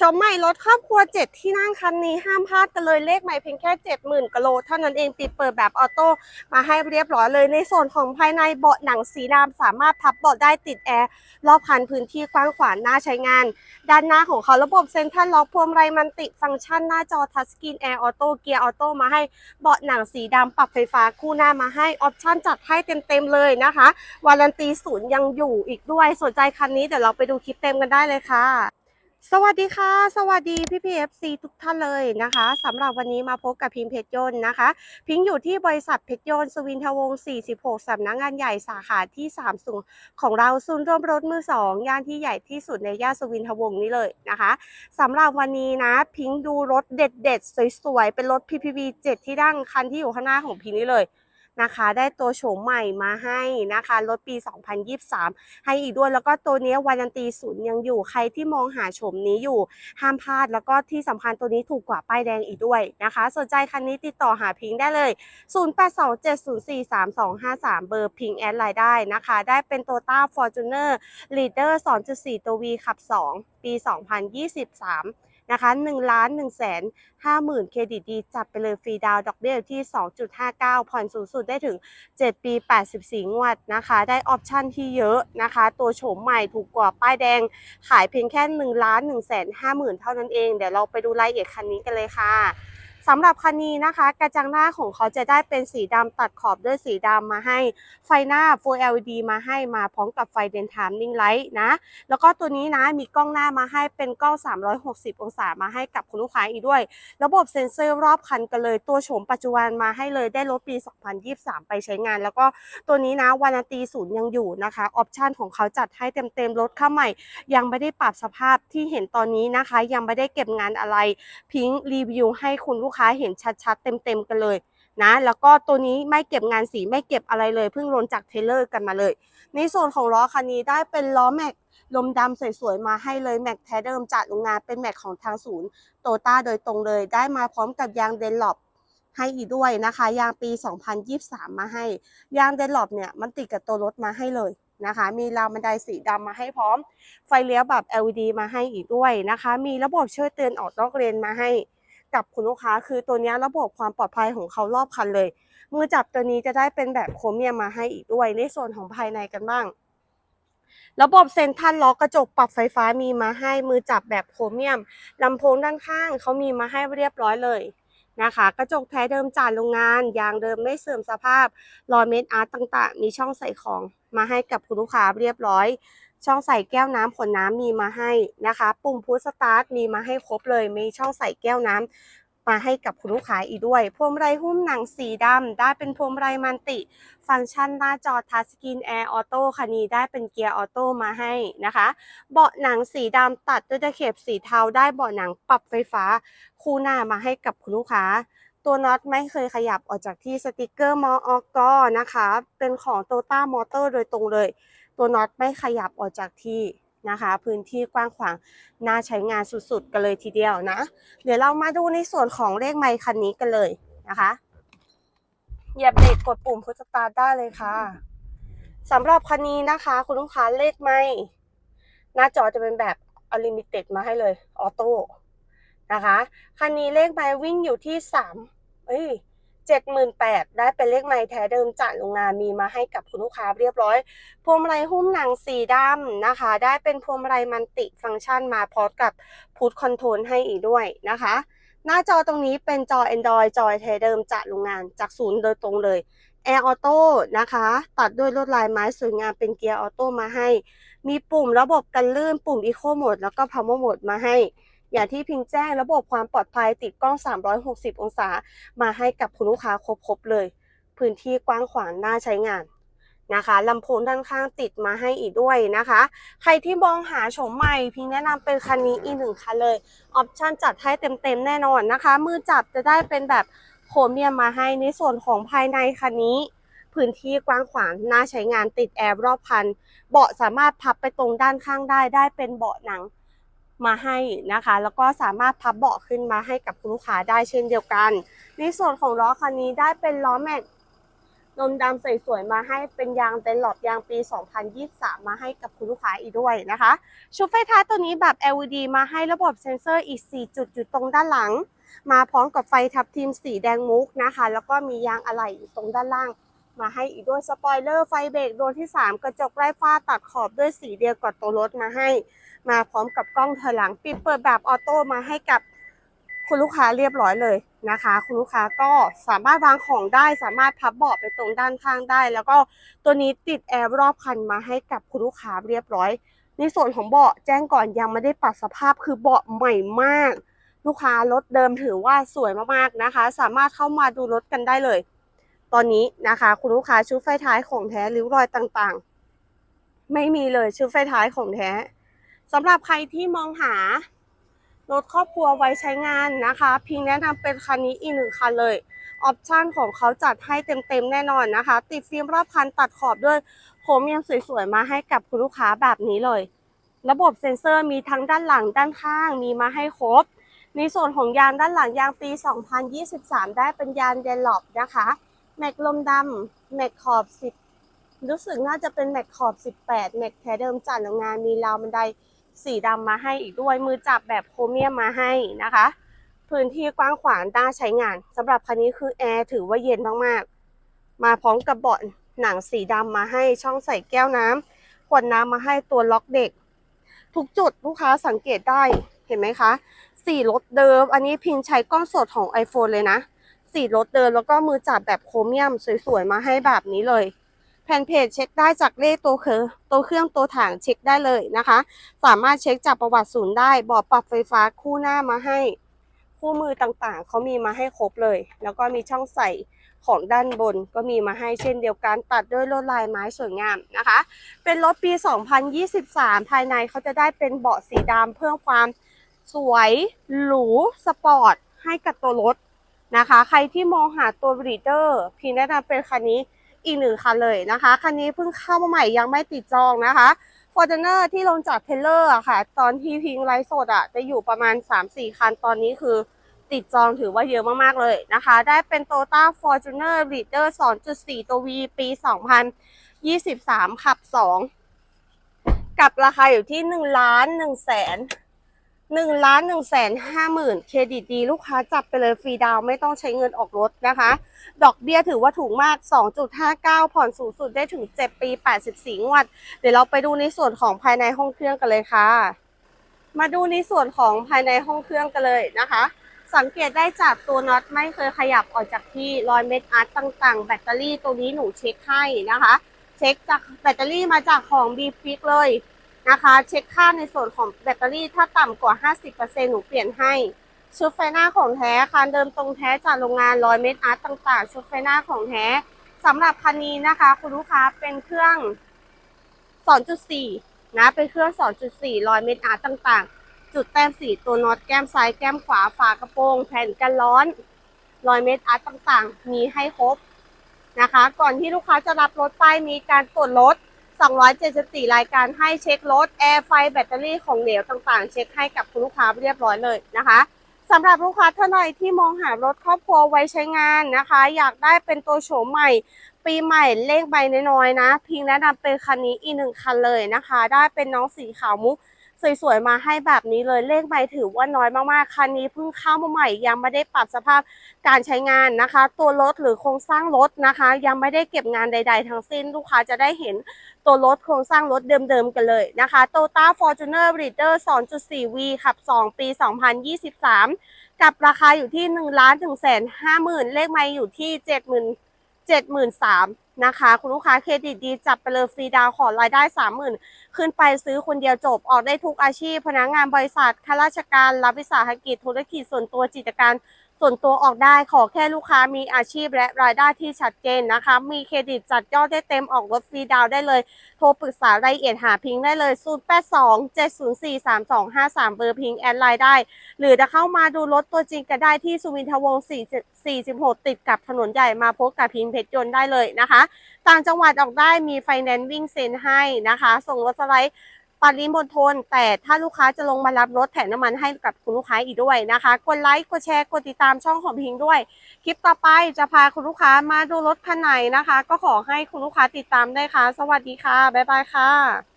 ชมใหม่รถครอบครัว 7 ที่นั่งคันนี้ห้ามพลาดกันเลยเลขใหม่เพียงแค่ 70,000กโลเท่านั้นเองปิดเปิดแบบออโต้มาให้เรียบร้อยเลยในส่วนของภายในเบาะหนังสีดำสามารถพับเบาะได้ติดแอร์รอบคันพื้นที่กว้างขวางน่าใช้งาน ด้านหน้าของเขาระบบเซ็นทรัลล็อกพวงมายมันติฟังก์ชันหน้าจอทัชสกรีนแอร์ออโต้เกียร์ออโต้มาให้เบาะหนังสีดำปรับไฟฟ้าคู่หน้ามาให้ออปชั่นจัดให้เต็มๆเลยนะคะวารันตีศูนย์ยังอยู่อีกด้วยสนใจคันนี้เดี๋ยวเราไปดูคลิปเต็มกันได้เลยค่ะ สวัสดีค่ะ สวัสดีพี่พีเอฟซีทุกท่านเลยนะคะสำหรับวันนี้มาพบกับพิมเพชรยนต์นะคะ พิงอยู่ที่บริษัทเพชรยนต์สวินทวงศ์46สำนักงานใหญ่สาขาที่3สูงของเราศูนย์รวมรถมือ 2 ย่านที่ใหญ่ที่สุดในย่านสวินทวงศ์นี้เลยนะคะสำหรับวันนี้นะ พิงดูรถเด็ดๆ สวยๆ เป็นรถ PPV 7 ที่ดั้งคันที่อยู่ข้างหน้าของพิงนี้เลย นะคะ ได้ตัวโฉมใหม่มาให้นะคะรถปี 2023 ให้อีกด้วยแล้วก็ตัวนี้วารันตีศูนย์ยังอยู่ใครที่มองหาโฉมนี้อยู่ห้ามพลาด แล้วก็ที่สำคัญตัวนี้ถูกกว่าป้ายแดงอีกด้วยนะคะ สนใจคันนี้ติดต่อหาพิงค์ได้เลย 0827043253 เบอร์พิงค์แอดไลน์ได้นะคะ ได้เป็น Toyota Fortuner Leader 2.4 ตัว V ขับ 2 ปี 2023 นะคะ1ล้าน1แสน50,000 เครดิตดีจัดไปเลยฟรีดาวดอกเบี้ยอยู่ที่ 2.59 ผ่อนสูงสุดได้ถึง 7 ปี 84 งวดนะคะ ได้ออปชั่นที่เยอะนะคะ ตัวโฉมใหม่ถูกกว่าป้ายแดง ขายเพียงแค่1ล้าน1แสน50,000 เท่านั้นเอง เดี๋ยวเราไปดูรายละเอียดคันนี้กันเลยค่ะ สำหรับคันนี้นะคะ กระจังหน้าของเขาจะได้เป็นสีดำตัดขอบด้วยสีดำมาให้ ไฟหน้า Full LED มาให้มาพร้อมกับไฟเดนทามนิ่งไลท์นะ แล้วก็ตัวนี้นะมีกล้องหน้ามาให้เป็นกล้อง 360 องศามาให้กับคุณลูกค้าอีกด้วย ระบบเซ็นเซอร์รอบคันกันเลยตัวโฉมปัจจุบันมาให้เลยได้รถปี 2023 ไปใช้งาน แล้วก็ตัวนี้นะวารันตีศูนย์ยังอยู่นะคะออปชันของเขาจัดให้เต็มๆรถเข้าใหม่ ยังไม่ได้ปรับสภาพที่เห็นตอนนี้นะคะ ยังไม่ได้เก็บงานอะไรพิงรีวิวให้คุณลูกค้าเห็นชัดๆ เต็มๆกันเลยนะแล้วก็ตัวนี้ไม่เก็บงานสีไม่เก็บอะไรเลยเพิ่งลนจากเทเลอร์กันมาเลย ในส่วนของล้อคันนี้ได้เป็นล้อแม็กลมดำสวยๆมาให้เลยแม็กแท้เดิมจากโรงงานเป็นแม็กของทางศูนย์โตต้าโดยตรงเลย ได้มาพร้อมกับยางเดนลอปให้อีกด้วยนะคะ ยางปี 2023 มาให้ ยางเดนลอปเนี่ยมันติดกับตัวรถมาให้เลยนะคะ มีราวบันไดสีดำมาให้พร้อม ไฟเลี้ยวแบบ LED มาให้อีกด้วยนะคะ มีระบบช่วยเตือนออกนอกเลนมาให้ กับคุณลูกค้า คือตัวนี้ระบบความปลอดภัยของเขารอบคันเลย มือจับตัวนี้จะได้เป็นแบบโครเมียมมาให้อีกด้วยในส่วนของภายในกันบ้าง ระบบเซ็นทรัลล็อกกระจกปรับไฟฟ้ามีมาให้มือจับแบบโครเมียมลำโพงด้านข้างเขามีมาให้เรียบร้อยเลยนะคะ กระจกแท้เดิมจากโรงงาน ยางเดิมไม่เสื่อมสภาพรอยเม็ดอาร์ตต่าง ๆ มีช่องใส่ของมาให้กับคุณลูกค้าเรียบร้อย ช่องใส่แก้วน้ำขวดน้ำมีมาให้นะคะ ปุ่มพุชสตาร์ทมีมาให้ครบเลย มีช่องใส่แก้วน้ำมาให้กับคุณลูกค้าอีกด้วย พวงมาลัยหุ้มหนังสีดำได้เป็นพวงมาลัยมันติ ฟังก์ชันหน้าจอทัชสกรีนแอร์ออโต้คันนี้ได้เป็นเกียร์ออโต้มาให้นะคะ เบาะหนังสีดำตัดด้วยตะเข็บสีเทาได้เบาะหนังปรับไฟฟ้าคู่หน้ามาให้กับคุณลูกค้า ตัวน็อตไม่เคยขยับออกจากที่สติกเกอร์มออกนะคะ เป็นของโตต้ามอเตอร์โดยตรงเลย ตัวน็อตไม่ขยับออกจากที่นะคะ พื้นที่กว้างขวางน่าใช้งานสุดๆ กันเลยทีเดียวนะ เดี๋ยวเรามาดูในส่วนของเลขไมค์คันนี้กันเลยนะคะเหยียบเบรกกดปุ่มพุชสตาร์ทได้เลยค่ะสำหรับคันนี้นะคะ คุณลูกค้าเลขไมค์หน้าจอจะเป็นแบบอลิมิเต็ดมาให้เลย ออโต้นะคะ คันนี้เลขไมค์วิ่งอยู่ที่สาม เอ้ยเจ็ดหมื่นแปดได้เป็นเลขไมค์แท้เดิมจากโรงงานมีมาให้กับคุณลูกค้าเรียบร้อย พวงมาลัยหุ้มหนังสีดำนะคะ ได้เป็นพวงมาลัยมันติฟังก์ชันมาพร้อมกับพุทคอนโทรลให้อีกด้วยนะคะ หน้าจอตรงนี้เป็นจอ Android จอแท้เดิมจากโรงงานจากศูนย์โดยตรงเลย Air Auto นะคะ ตัดด้วยลวดลายไม้สวยงามเป็นเกียร์ออโต้มาให้ มีปุ่มระบบกันลื่นปุ่ม Eco Mode แล้วก็ Power Mode มาให้ อย่างที่พิงแจ้งระบบความปลอดภัยติดกล้อง 360 องศา มาให้กับคุณลูกค้าครบๆเลย พื้นที่กว้างขวางน่าใช้งานนะคะลำโพงด้านข้างติดมาให้อีกด้วยนะคะ ใครที่มองหาโฉมใหม่ พิงแนะนำเป็นคันนี้อีกหนึ่งคันเลย ออปชั่นจัดให้เต็มๆแน่นอนนะคะ มือจับจะได้เป็นแบบโครเมียมมาให้ในส่วนของภายในคันนี้พื้นที่กว้างขวางน่าใช้งานติดแอร์รอบคัน เบาะสามารถพับไปตรงด้านข้างได้ได้เป็นเบาะหนัง มาให้นะคะ แล้วก็สามารถพับเบาะขึ้นมาให้กับคุณลูกค้าได้เช่นเดียวกัน ในส่วนของล้อคันนี้ได้เป็นล้อแม็กนมดำสวยๆมาให้เป็นยางเดนหลอดยางปี 2023 มาให้กับคุณลูกค้าอีกด้วยนะคะ ชุดไฟท้ายตัวนี้แบบ LED มาให้ระบบเซ็นเซอร์อีก 4 จุดอยู่ตรงด้านหลัง มาพร้อมกับไฟทับทิมสีแดงมุกนะคะ แล้วก็มียางอะไหล่อยู่ตรงด้านล่าง มาให้อีกด้วยสปอยเลอร์ไฟเบรกดวงที่ 3 กระจกไร้ฟ้าตัดขอบด้วยสีเดียวกับตัวรถมาให้ มาพร้อมกับกล้องถอยหลังปิดเปิดแบบออโต้มาให้กับคุณลูกค้าเรียบร้อยเลยนะคะ คุณลูกค้าก็สามารถวางของได้สามารถพับเบาะไปตรงด้านข้างได้ แล้วก็ตัวนี้ติดแอร์รอบคันมาให้กับคุณลูกค้าเรียบร้อย ในส่วนของเบาะแจ้งก่อนยังไม่ได้ปรับสภาพคือเบาะใหม่มาก ลูกค้ารถเดิมถือว่าสวยมากๆนะคะ สามารถเข้ามาดูรถกันได้เลย ตอนนี้นะคะ คุณลูกค้าชุดไฟท้ายของแท้ริ้วรอยต่างๆ ไม่มีเลยชุดไฟท้ายของแท้ สำหรับใครที่มองหารถครอบครัวไว้ใช้งานนะคะ พิงแนะนำเป็นคันนี้อีกหนึ่งคันเลย ออปชั่นของเขาจัดให้เต็มๆแน่นอนนะคะ ติดฟิล์มรอบคันตัดขอบด้วยโครเมียมสวยๆ มาให้กับคุณลูกค้าแบบนี้เลย ระบบเซ็นเซอร์มีทั้งด้านหลังด้านข้างมีมาให้ครบ ในส่วนของยางด้านหลังยางปี 2023 ได้เป็นยางเดนลอปนะคะแม็กลมดำแม็กขอบ 10 รู้สึกน่าจะเป็นแม็กขอบ 18แม็กแท้เดิมจัดโรงงานมีราวบันได สีดำมาให้อีกด้วยมือจับแบบโครเมียมมาให้นะคะ พื้นที่กว้างขวางน่าใช้งานสำหรับคันนี้คือแอร์ถือว่าเย็นมากๆ มาพร้อมกับเบาะหนังสีดำมาให้ช่องใส่แก้วน้ำขวดน้ำมาให้ตัวล็อกเด็ก ทุกจุดลูกค้าสังเกตได้เห็นไหมคะ สีรถเดิม อันนี้พิงใช้กล้องสดของ iPhone เลยนะ สีรถเดิมแล้วก็มือจับแบบโครเมียมสวยๆมาให้แบบนี้เลย แผ่นเพจเช็คได้จากเลขตัวเครือตัวเครื่องตัวถังเช็คได้เลยนะคะ สามารถเช็คจากประวัติศูนย์ได้บอร์ดปรับไฟฟ้าคู่หน้ามาให้ คู่มือต่างๆ เขามีมาให้ครบเลย แล้วก็มีช่องใส่ของด้านบนก็มีมาให้เช่นเดียวกันตัดด้วยลวดลายไม้สวยงามนะคะ เป็นรถปี 2023 ภายในเขาจะได้เป็นเบาะสีดำเพิ่มความสวยหรูสปอร์ตให้กับตัวรถนะคะ ใครที่มองหาตัวบรีเดอร์ พีแนะนำเป็นคันนี้ อีกหนึ่งคันเลยนะคะ คันนี้เพิ่งเข้ามาใหม่ยังไม่ติดจองนะคะฟอร์จูเนอร์ที่ลงจากเทเลอร์อะค่ะ ตอนที่พิงไลฟ์สดอะจะอยู่ประมาณ 3-4 คันตอนนี้คือติดจองถือว่าเยอะมาก ๆ เลยนะคะ ได้เป็น Toyota Fortuner Leader 2.4 ตัว V ปี 2023 ขับ 2 กับราคาอยู่ที่ 1 ล้าน1แสน 1ล้าน1แสน5หมื่นเครดิตดีลูกค้าจับไปเลยฟรีดาวไม่ต้องใช้เงินออกรถนะคะ ดอกเบี้ยถือว่าถูกมาก 2.59 ผ่อนสูงสุดได้ถึง 7 ปี 84 งวด เดี๋ยวเราไปดูในส่วนของภายในห้องเครื่องกันเลยค่ะ มาดูในส่วนของภายในห้องเครื่องกันเลยนะคะ สังเกตได้จากตัวน็อตไม่เคยขยับออกจากที่รอยเม็ดอาร์ตต่างๆ แบตเตอรี่ตัวนี้หนูเช็คให้นะคะ เช็คจากแบตเตอรี่มาจากของบีฟิกเลย นะคะ เช็คค่าในส่วนของแบตเตอรี่ถ้าต่ำกว่า 50%หนูเปลี่ยนให้ ชุดไฟหน้าของแท้คานเดิมตรงแท้จากโรงงานรอยเม็ดอาร์ตต่างๆ ชุดไฟหน้าของแท้สำหรับคันนี้นะคะ คุณลูกค้าเป็นเครื่อง 2.4 นะเป็นเครื่อง 2.4รอยเม็ดอาร์ตต่างๆ จุดแต้มสีตัวน็อตแก้มซ้ายแก้มขวาฝากระโปรงแผ่นกันร้อนรอยเม็ดอาร์ตต่างๆ มีให้ครบนะคะ ก่อนที่ลูกค้าจะรับรถไปมีการตรวจรถ 274 รายการให้เช็ครถแอร์ไฟแบตเตอรี่ของเหลวต่างๆ เช็คให้กับคุณลูกค้าเรียบร้อยเลยนะคะสำหรับลูกค้าท่านใดที่มองหารถครอบครัวไว้ใช้งานนะคะ อยากได้เป็นตัวโฉมใหม่ ปีใหม่เลขใบน้อยๆนะ พิงแนะนำเป็นคันนี้อีกหนึ่งคันเลยนะคะ ได้เป็นน้องสีขาวมุก สวยๆมาให้แบบนี้เลยเลขใบถือว่าน้อยมากๆคันนี้เพิ่งเข้ามาใหม่ยังไม่ได้ปรับสภาพการใช้งานนะคะ ตัวรถหรือโครงสร้างรถนะคะ ยังไม่ได้เก็บงานใด ๆ ทั้งสิ้นลูกค้าจะได้เห็นตัวรถโครงสร้างรถเดิมๆกันเลยนะคะ Toyota Fortuner Breeder 2.4V ขับ 2 ปี 2023 กับราคาอยู่ที่1ล้าน1แสน5หมื่นเลขไม่อยู่ที่ 70,000 73,000 นะคะ คุณลูกค้าเครดิตดีจับไปเลยฟรีดาวขอรายได้30,000ขึ้นไปซื้อคนเดียวจบออกได้ทุกอาชีพ พนักงานบริษัทข้าราชการรับวิสาหกิจธุรกิจส่วนตัวจิจการ ส่วนตัวออกได้ขอแค่ลูกค้ามีอาชีพและรายได้ที่ชัดเจนนะคะ มีเครดิตจัดยอดได้เต็มออกรถฟรีดาวได้เลย โทรปรึกษารายละเอียดหาพิงได้เลย 082 704 3253 เบอร์พิงแอดไลน์ได้ หรือจะเข้ามาดูรถตัวจริงก็ได้ที่สุวินทวงศ์4 46ติดกับถนนใหญ่มาพบกับพิงเพชรยนต์ได้เลยนะคะ ต่างจังหวัดออกได้มีไฟแนนซ์วิ่งเซ็นให้นะคะ ส่งรถสไลด์ ปริมณฑลแต่ถ้าลูกค้าจะลงมารับรถแถมน้ำมันให้กับคุณลูกค้าอีกด้วยนะคะ กดไลค์กดแชร์กดติดตามช่องของพิงด้วย คลิปต่อไปจะพาคุณลูกค้ามาดูรถคันไหนนะคะ ก็ขอให้คุณลูกค้าติดตามได้ค่ะ สวัสดีค่ะบ๊ายบายค่ะ